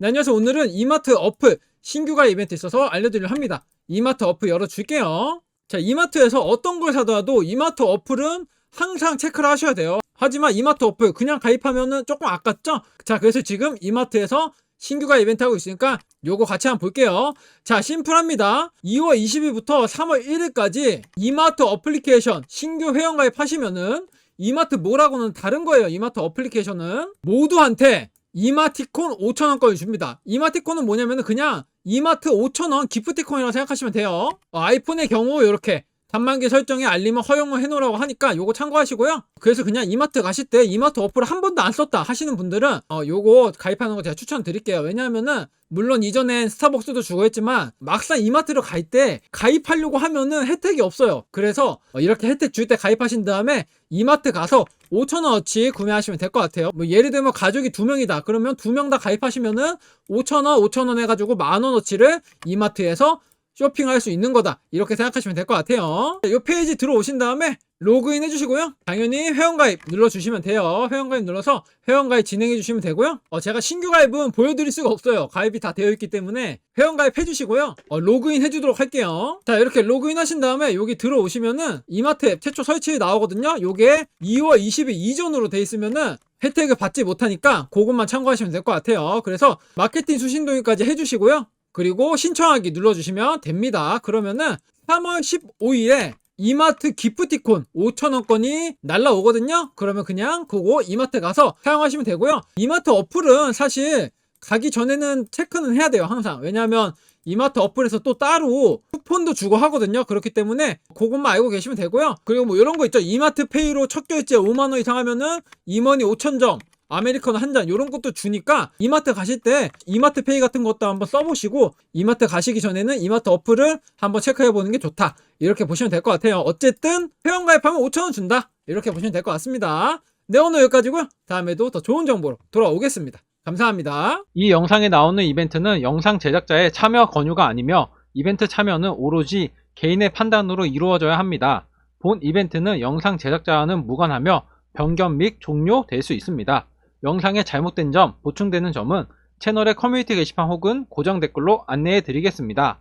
네, 안녕하세요. 오늘은 이마트 어플 신규가 이벤트 있어서 알려드리려 합니다. 이마트 어플 열어줄게요. 자, 이마트에서 어떤 걸 사더라도 이마트 어플은 항상 체크를 하셔야 돼요. 하지만 이마트 어플 그냥 가입하면은 조금 아깝죠? 자, 그래서 지금 이마트에서 신규가 이벤트 하고 있으니까 요거 같이 한번 볼게요. 자, 심플합니다. 2월 20일부터 3월 1일까지 이마트 어플리케이션 신규 회원 가입하시면은 이마트 뭐라고는 다른 거예요. 이마트 어플리케이션은 모두한테 이마티콘 5,000원권을 줍니다. 이마티콘은 뭐냐면은 그냥 이마트 5,000원 기프티콘이라고 생각하시면 돼요. 어, 아이폰의 경우 이렇게 단말기 설정에 알림을 허용을 해놓으라고 하니까 요거 참고하시고요. 그래서 그냥 이마트 가실 때 이마트 어플을 한 번도 안 썼다 하시는 분들은 어, 요거 가입하는 거 제가 추천드릴게요. 왜냐하면은 물론 이전엔 스타벅스도 주고 했지만 막상 이마트로 갈때 가입하려고 하면은 혜택이 없어요. 그래서 어, 이렇게 혜택 줄 때 가입하신 다음에 이마트 가서 5,000원어치 구매하시면 될 것 같아요. 뭐 예를 들면 가족이 두 명이다. 그러면 두 명 다 가입하시면은 5,000원, 5,000원 해가지고 만원어치를 이마트에서 쇼핑할 수 있는 거다. 이렇게 생각하시면 될 것 같아요. 이 페이지 들어오신 다음에 로그인 해주시고요. 당연히 회원가입 눌러주시면 돼요. 회원가입 눌러서 회원가입 진행해 주시면 되고요. 어, 제가 신규 가입은 보여드릴 수가 없어요. 가입이 다 되어 있기 때문에 회원가입 해주시고요. 어, 로그인 해주도록 할게요. 자, 이렇게 로그인 하신 다음에 여기 들어오시면은 이마트 앱 최초 설치 나오거든요. 요게 2월 20일 이전으로 돼 있으면은 혜택을 받지 못하니까 그것만 참고하시면 될 것 같아요. 그래서 마케팅 수신 동의까지 해주시고요. 그리고 신청하기 눌러주시면 됩니다. 그러면은 3월 15일에 이마트 기프티콘 5,000원권이 날라오거든요. 그러면 그냥 그거 이마트 가서 사용하시면 되고요. 이마트 어플은 사실 가기 전에는 체크는 해야 돼요. 항상. 왜냐하면 이마트 어플에서 또 따로 쿠폰도 주고 하거든요. 그렇기 때문에 그것만 알고 계시면 되고요. 그리고 뭐 이런 거 있죠. 이마트 페이로 첫 결제 5만 원 이상 하면은 이머니 5,000점 아메리카노 한 잔 이런 것도 주니까 이마트 가실 때 이마트 페이 같은 것도 한번 써보시고 이마트 가시기 전에는 이마트 어플을 한번 체크해 보는 게 좋다. 이렇게 보시면 될 것 같아요. 어쨌든 회원 가입하면 5천원 준다. 이렇게 보시면 될 것 같습니다. 네 오늘 여기까지고요. 다음에도 더 좋은 정보로 돌아오겠습니다. 감사합니다. 이 영상에 나오는 이벤트는 영상 제작자의 참여 권유가 아니며 이벤트 참여는 오로지 개인의 판단으로 이루어져야 합니다. 본 이벤트는 영상 제작자와는 무관하며 변경 및 종료될 수 있습니다. 영상에 잘못된 점, 보충되는 점은 채널의 커뮤니티 게시판 혹은 고정 댓글로 안내해 드리겠습니다.